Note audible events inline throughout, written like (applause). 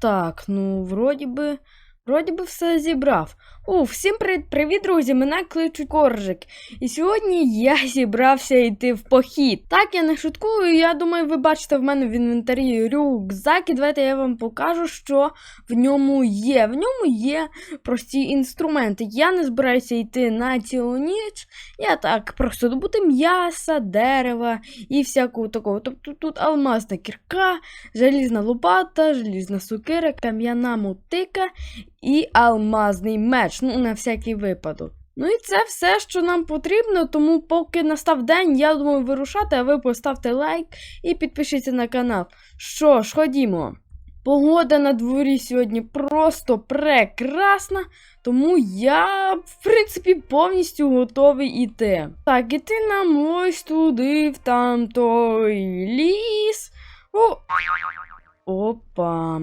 Так, ну, вроді би, вроді би все зібрав. У, всім привіт, друзі! Мене кличуть Коржик. І сьогодні я (laughs) зібрався йти в похід. Так, я не шуткую. Я думаю, ви бачите в мене в інвентарі рюкзак. І давайте я вам покажу, що в ньому є. В ньому є прості інструменти. Я не збираюся йти на цілу ніч. Я так просто добути м'яса, дерева і всякого такого. Тобто тут алмазна кірка, залізна лопата, желізна сокира, кам'яна мотика і алмазний меч. Ну, на всякий випадок. Ну і це все, що нам потрібно, тому поки настав день, я думаю вирушати, а ви поставте лайк і підпишіться на канал. Що ж, ходімо. Погода на дворі сьогодні просто прекрасна, тому я, в принципі, повністю готовий іти. Так, іти нам ось туди, в там той ліс. О! Опа.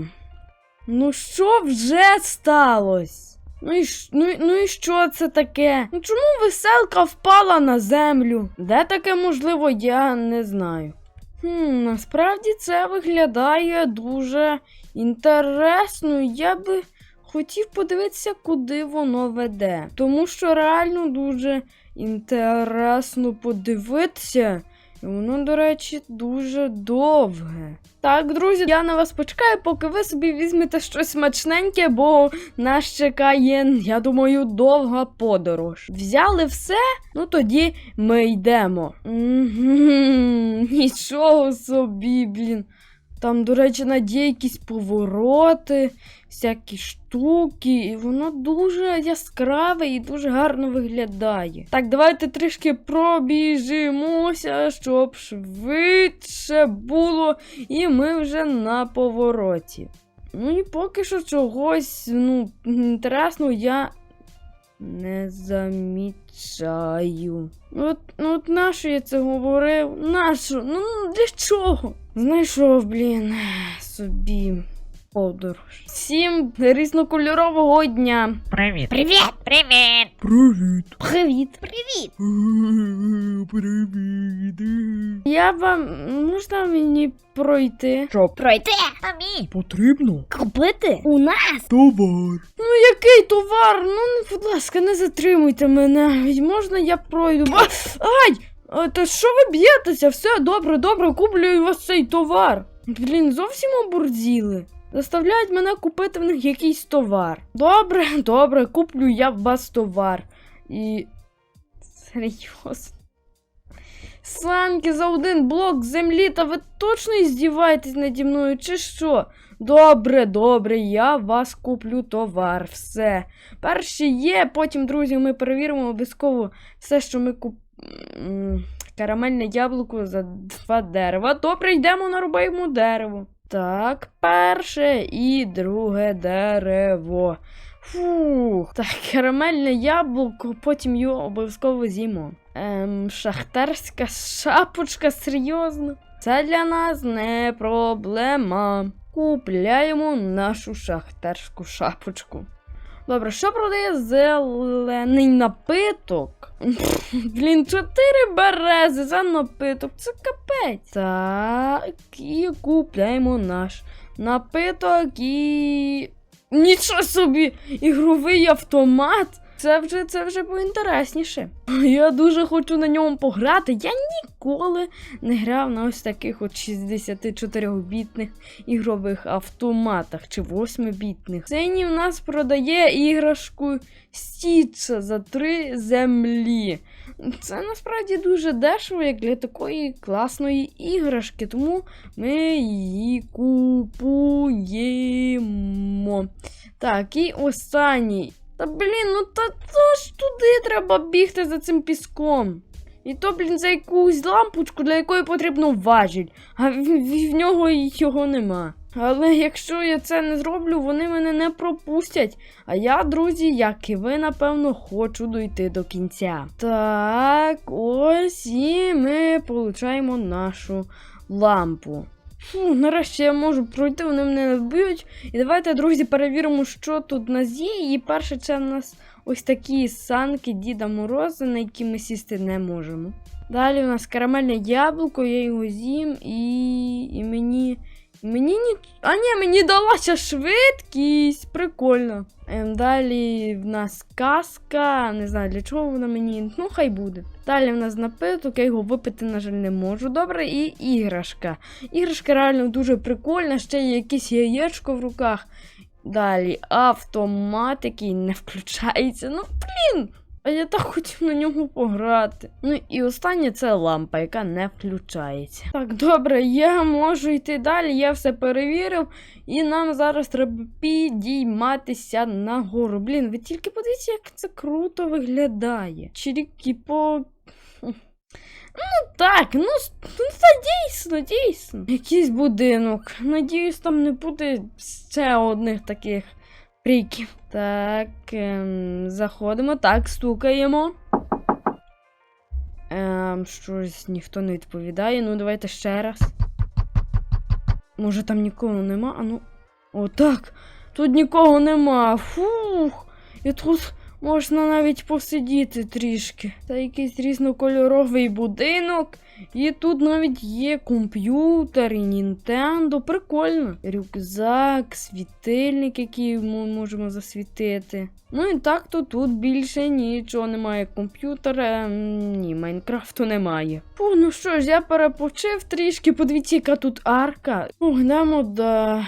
Ну що вже сталося? Ну і, ну, ну і що це таке? Ну чому веселка впала на землю? Де таке можливо, я не знаю. Хм, насправді це виглядає дуже інтересно. Я би хотів подивитися, куди воно веде. Тому що реально дуже інтересно подивитися. Воно, до речі, дуже довге. Так, друзі, я на вас почекаю, поки ви собі візьмете щось смачненьке, бо нас чекає, я думаю, довга подорож. Взяли все, ну тоді ми йдемо. Угу, Нічого собі, блін. Там, до речі, надє якісь повороти, всякі штуки, і воно дуже яскраве і дуже гарно виглядає. Так, давайте трішки пробіжимося, щоб швидше було, і ми вже на повороті. Ну і поки що чогось ну, інтересного я не замічаю. Ну, От, ну от нащо я це говорив? Нащо? Ну для чого? Знайшов, блін, собі подорож. Всім різнокольорового дня. Привіт. Привіт! Привіт! Привіт. Привіт. Привіт! Привіт. Я вам можна мені пройти? Що Пройти! Самі! потрібно? Купити у нас! Товар. Ну який товар? Ну, будь ласка, не затримуйте мене. Ведь можна я пройду? А, ай! Та що ви б'єтеся? Все добре, добре, куплю у вас цей товар. Блін, зовсім оборзіли. Заставляють мене купити в них якийсь товар. Добре, (laughs) добре, куплю я в вас товар. І. Серйозно. Санки за один блок землі, та ви точно іздіваєтесь наді мною, чи що? Добре, добре, я вас куплю товар. Все. Перші є, потім, друзі, ми перевіримо обов'язково все, що ми куп... Карамельне яблуко за два дерева. Добре, йдемо нарубаємо дерево. Так, перше і друге дерево. Фух. Так, карамельне яблуко, потім його обов'язково з'їмо. Ем, шахтарська шапочка, серйозно. Це для нас не проблема. Купляємо нашу шахтарську шапочку. Добре, що продає зелений напиток? (laughs) Блін, чотири берези за напиток. Це капець. Так, і купляємо наш напиток і. Нічого собі! Ігровий автомат. Це вже це вже поінтересніше. (laughs) Я дуже хочу на ньому пограти. Я ніколи не грав на ось таких от 64-бітних ігрових автоматах чи 8-бітних. Синій в нас продає іграшку Стіча за 3 землі. Це насправді дуже дешево, як для такої класної іграшки, тому ми її купуємо. Так, і останній. Та блін, ну та то ж туди треба бігти за цим піском. І то, блін, за якусь лампочку, для якої потрібно важіль, а в, в, в нього його нема. Але якщо я це не зроблю, вони мене не пропустять. А я, друзі, як і ви, напевно, хочу дойти до кінця. Так, ось і ми получаємо нашу лампу. Фу, нарешті я можу пройти, вони мене не вб'ють. І давайте, друзі, перевіримо, що тут у нас є. І перше, це в нас ось такі санки Діда Мороза, на які ми сісти не можемо. Далі у нас карамельне яблуко, я його з'їм і, і мені Мені ні. А ні, мені далася швидкість. Прикольно. Ем, далі в нас казка. Не знаю для чого вона мені. Ну, хай буде. Далі в нас напиток, я його випити, на жаль, не можу. Добре, і іграшка. Іграшка реально дуже прикольна, ще є якесь яєчко в руках. Далі автомат, який не включається. Ну, блін! А я так хотів на ньому пограти. Ну і останнє це лампа, яка не включається. Так, добре, я можу йти далі, я все перевірив, і нам зараз треба підійматися нагору. Блін, ви тільки подивіться, як це круто виглядає. Чирікі по. Ну так, ну, ну це дійсно, дійсно. Якийсь будинок. Надіюсь, там не буде ще одних таких фріків. Так, ем, заходимо, так, стукаємо. Ем, щось ніхто не відповідає. Ну, давайте ще раз. Може там нікого нема? А ну. О, так. Тут нікого нема. Фух. І тут можна навіть посидіти трішки. Це якийсь різнокольоровий будинок. І тут навіть є комп'ютер і Нінтендо. Прикольно. Рюкзак, світильник, який ми можемо засвітити. Ну і так, то тут більше нічого немає. Комп'ютера. Ні, Майнкрафту немає. Фу, ну що ж, я перепочив трішки. Подивіться, яка тут арка. Йдемо до.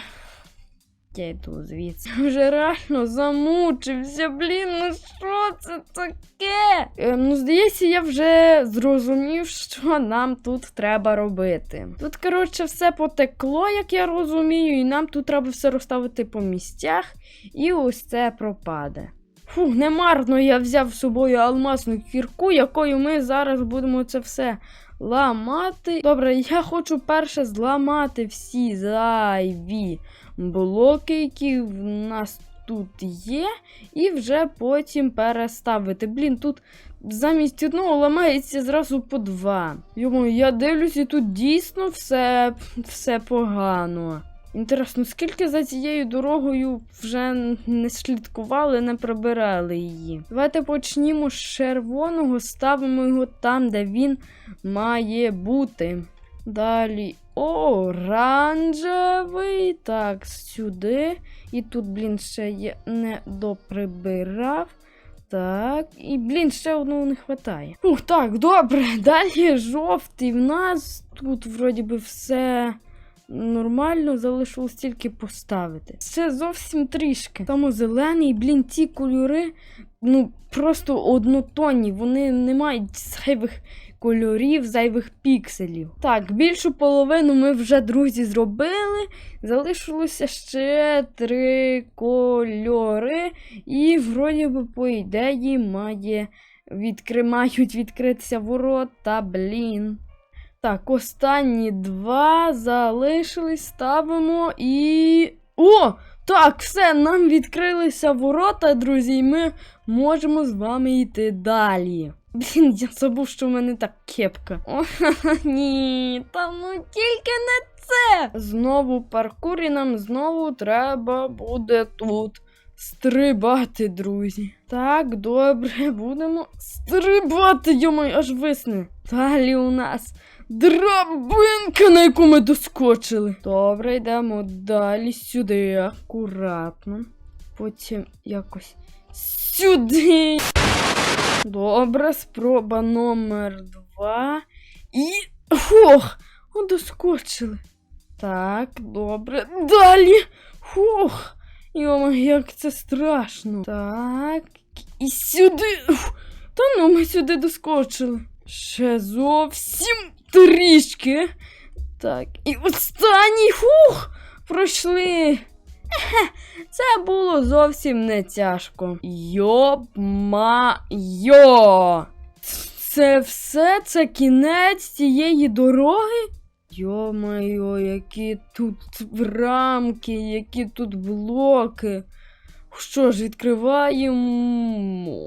Я йду звідси. (laughs) Вже реально замучився. Блін, ну що це таке? Е, ну, здається, я вже зрозумів, що нам тут треба робити. Тут, коротше, все потекло, як я розумію, і нам тут треба все розставити по місцях, і ось це пропаде. Фух, немарно я взяв з собою алмазну кірку, якою ми зараз будемо це все ламати. Добре, я хочу перше зламати всі зайві блоки, які в нас тут є, і вже потім переставити. Блін, тут замість одного ламається зразу по два. Йому, я дивлюсь, і тут дійсно все, все погано. Інтересно, скільки за цією дорогою вже не слідкували, не прибирали її. Давайте почнімо з червоного, ставимо його там, де він має бути. Далі оранжевий. Так, сюди. І тут, блін, ще є не доприбирав. Так, і, блін, ще одного не вистачає. Ух, так, добре. (laughs) Далі жовтий. В нас тут вроді би все нормально, залишилось тільки поставити. Ще зовсім трішки. Тому зелений, блін, ці кольори, ну, просто однотонні. Вони не мають зайвих кольорів, зайвих пікселів. Так, більшу половину ми вже, друзі, зробили. Залишилося ще три кольори. І вроді би, по ідеї, має відкри... мають відкритися ворота, блін. Так, останні два залишились, ставимо і. О! Так, все, нам відкрилися ворота, друзі, і ми можемо з вами йти далі. Блін, я забув, що в мене так кепка. О, (laughs) ні, та ну тільки не це. Знову паркур, і нам знову треба буде тут стрибати, друзі. Так, добре, будемо стрибати, йомай, аж висне. Далі у нас драбинка, на яку ми доскочили. Добре, йдемо далі сюди, акуратно. Потім якось сюди. Добре, спроба номер два. І. Фух! О, доскочили. Так, добре. Далі. Фух. Йома, як це страшно. Так. І сюди. Та ну ми сюди доскочили. Ще зовсім трішки. Так, і останній. Фух! Пройшли. Це було зовсім не тяжко. Йо-ма-йо! Це все? Це кінець цієї дороги? Йо-моє, які тут рамки, які тут блоки. Що ж, відкриваємо.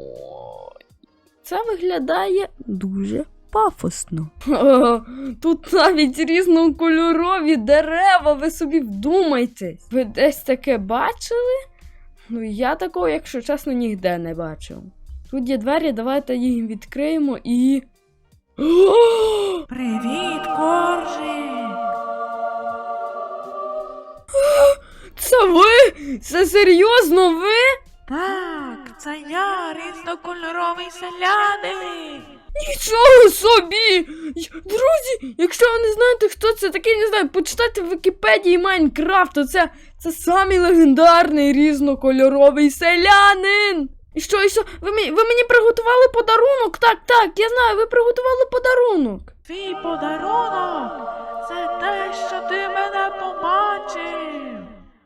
Це виглядає дуже пафосно. Ха, (laughs) Тут навіть різнокольорові дерева, ви собі вдумайтесь. Ви десь таке бачили? Ну, я такого, якщо чесно, ніде не бачив. Тут є двері, давайте їх відкриємо і. (gasps) Привіт, коржик! (gasps) Це ви? Це серйозно ви? Так, це я, різнокольоровий селянин. Нічого собі! Друзі, якщо ви не знаєте, хто це такий, не знаю, почитайте в Вікіпедії Майнкрафт, це, це самий легендарний різнокольоровий селянин. І що, і що? Ви мені, ви мені приготували подарунок? Так, так, я знаю, ви приготували подарунок. Твій подарунок це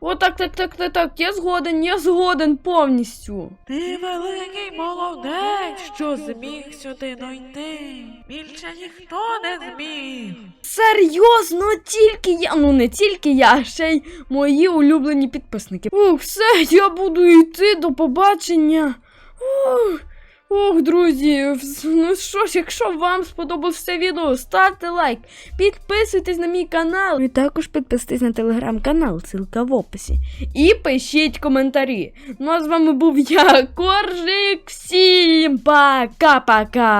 О, так, так, так, так, так, я згоден, я згоден повністю. Ти великий молодець, що зміг сюди дойти. Більше ніхто не зміг. Серйозно, тільки я, ну не тільки я, а ще й мої улюблені підписники. Ух, все, я буду йти, до побачення. Ух, ух, друзі, ну що ж, якщо вам сподобалось відео, ставте лайк, підписуйтесь на мій канал. І також підписуйтесь на телеграм-канал, ссылка в описі. І пишіть коментарі. Ну а з вами був я, Коржик. Всім пока-пока!